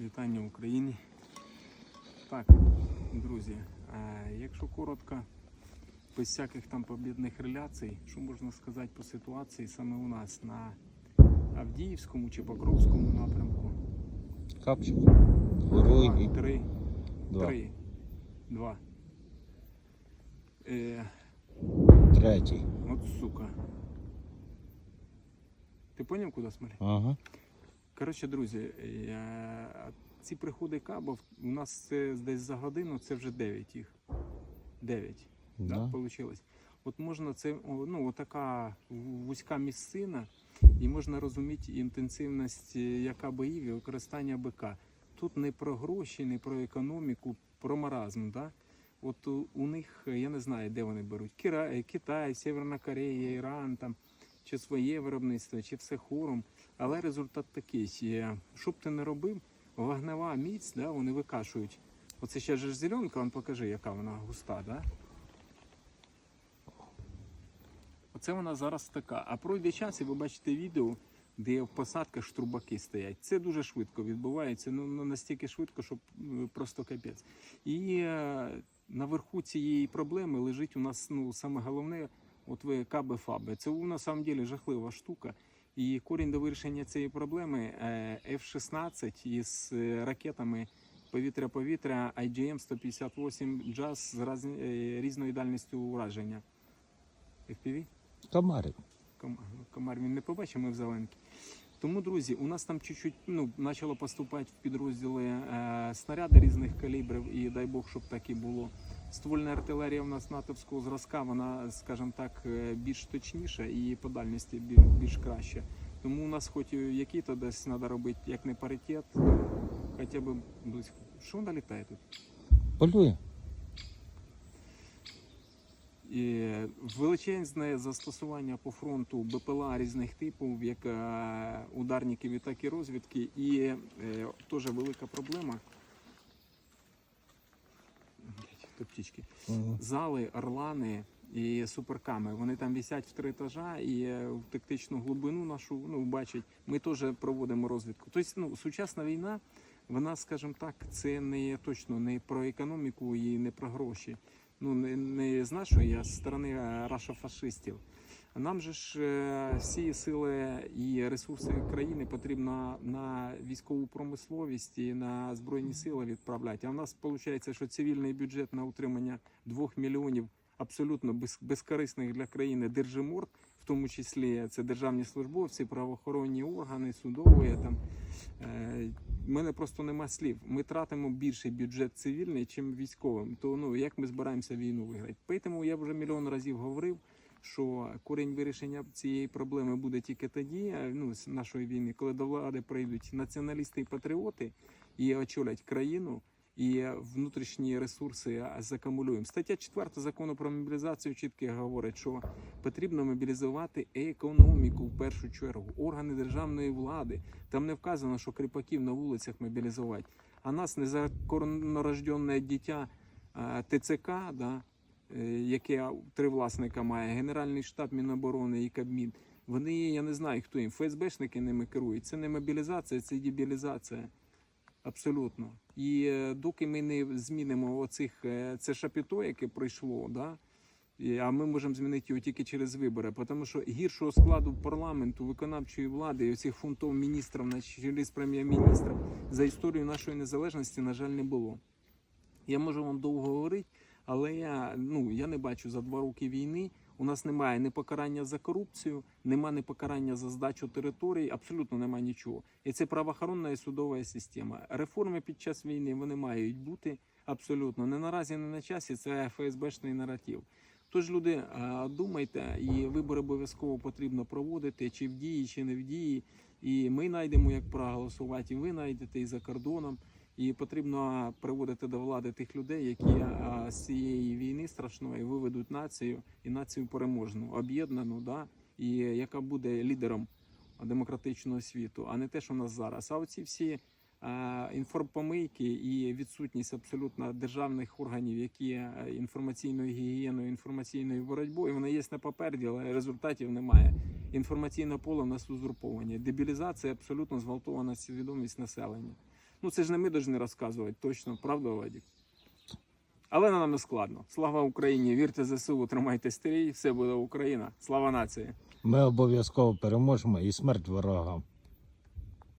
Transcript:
Вітання Україні. Так, друзі, е, якщо коротко, без всяких там побідних реляцій, що можна сказати по ситуації саме у нас на Авдіївському чи Покровському напрямку? Капчик. Герой. три, Два. три, два. Е, Третій. от сука. Ти поняв, куди смотри? Ага. Коротше, друзі, е, ці приходи кабов у нас це десь за годину, це вже 9 їх. 9. Да. Да. Получилось. От можна це, ну, отака вузька місцина, і можна розуміти інтенсивність, е, яка боїв і використання БК. Тут не про гроші, не про економіку, про маразм. Да? От у, у них, я не знаю, де вони беруть. Кира, е, Китай, Северна Корея, Іран, там, чи своє виробництво, чи все хором. Але результат такий. Що б ти не робив, вогнева міць, да, вони викашують. Оце ще ж зеленка, он покажи, яка вона густа, да? Оце вона зараз така. А пройде час, і ви бачите відео, де в посадках штрубаки стоять. Це дуже швидко відбувається, ну ну, настільки швидко, що е, просто капець. І е, наверху цієї проблеми лежить у нас ну, саме головне, от ви каби фаби. Це на самом деле жахлива штука. І корінь до вирішення цієї проблеми е, F-16 із е, ракетами повітря-повітря IGM-158 JAS з разні- е, різною дальністю ураження. FPV? Комарик. Ком- Комар він не побачив, ми в зеленки. Тому, друзі, у нас там чуть-чуть ну, почало поступати в підрозділи е, снаряди різних калібрів, і дай Бог, щоб так і було. Ствольна артилерія у нас натовського зразка, вона, скажімо так, е, більш точніша і по дальності більш, більш краще. Тому у нас хоч і який-то десь треба робити, як не паритет, хоча б близько. Що вона літає тут? Полює. І величезне застосування по фронту БПЛА різних типів, як е, ударників, так і розвідки. І е, теж велика проблема. Блядь, то птічки. Ага. Зали, орлани і суперками. Вони там вісять в три етажа і е, в тактичну глибину нашу ну, бачать. Ми теж проводимо розвідку. Тобто, ну, сучасна війна, вона, скажімо так, це не точно не про економіку і не про гроші. Ну, не, не з нашої, а з сторони раша рашофашистів. Нам же ж е, всі сили і ресурси країни потрібно на військову промисловість і на збройні сили відправляти. А в нас виходить, що цивільний бюджет на утримання 2 мільйонів абсолютно безкорисних для країни держиморд, в тому числі це державні службовці, правоохоронні органи, судові там. Е, в мене просто нема слів. Ми тратимо більший бюджет цивільний, чим військовим. То ну як ми збираємося війну виграти? Тому я вже мільйон разів говорив, що корінь вирішення цієї проблеми буде тільки тоді, е, ну з нашої війни, коли до влади прийдуть націоналісти і патріоти і очолять країну. І внутрішні ресурси закумулюємо. Стаття 4 закону про мобілізацію чітко говорить, що потрібно мобілізувати економіку в першу чергу, органи державної влади. Там не вказано, що кріпаків на вулицях мобілізувати. А нас незаконнорожденне дитя а, ТЦК, да, е, яке три власника має, Генеральний штаб Міноборони і Кабмін. Вони, я не знаю, хто їм, ФСБшники ними керують. Це не мобілізація, це дебілізація. Абсолютно. І е, доки ми не змінимо оцих е, це шапіто, яке пройшло, да, а ми можемо змінити його тільки через вибори, тому що гіршого складу парламенту, виконавчої влади і оцих фунтов міністрів на чолі з прем'єр-міністром за історію нашої незалежності, на жаль, не було. Я можу вам довго говорити, але я, ну, я не бачу за два роки війни. У нас немає ні покарання за корупцію, немає ні покарання за здачу територій, абсолютно немає нічого. І це правоохоронна і судова система. Реформи під час війни вони мають бути абсолютно не наразі, не на часі. Це ФСБшний наратив. Тож, люди, думайте, і вибори обов'язково потрібно проводити, чи в дії, чи не в дії. І ми знайдемо, як проголосувати, і ви знайдете і за кордоном. І потрібно приводити до влади тих людей, які з цієї війни страшної виведуть націю і націю переможну, об'єднану, да, і яка буде лідером демократичного світу, а не те, що в нас зараз. А оці всі інформпомийки і відсутність абсолютно державних органів, які інформаційною гігієною, інформаційною боротьбою, вони є на папері, але результатів немає. Інформаційне поле в нас узурповане. Дебілізація абсолютно зґвалтована свідомість населення. Ну це ж не ми повинні розказувати точно, правда, Вадік? Але нам не складно. Слава Україні! Вірте ЗСУ, тримайте стрій, все буде Україна. Слава нації! Ми обов'язково переможемо і смерть ворогам.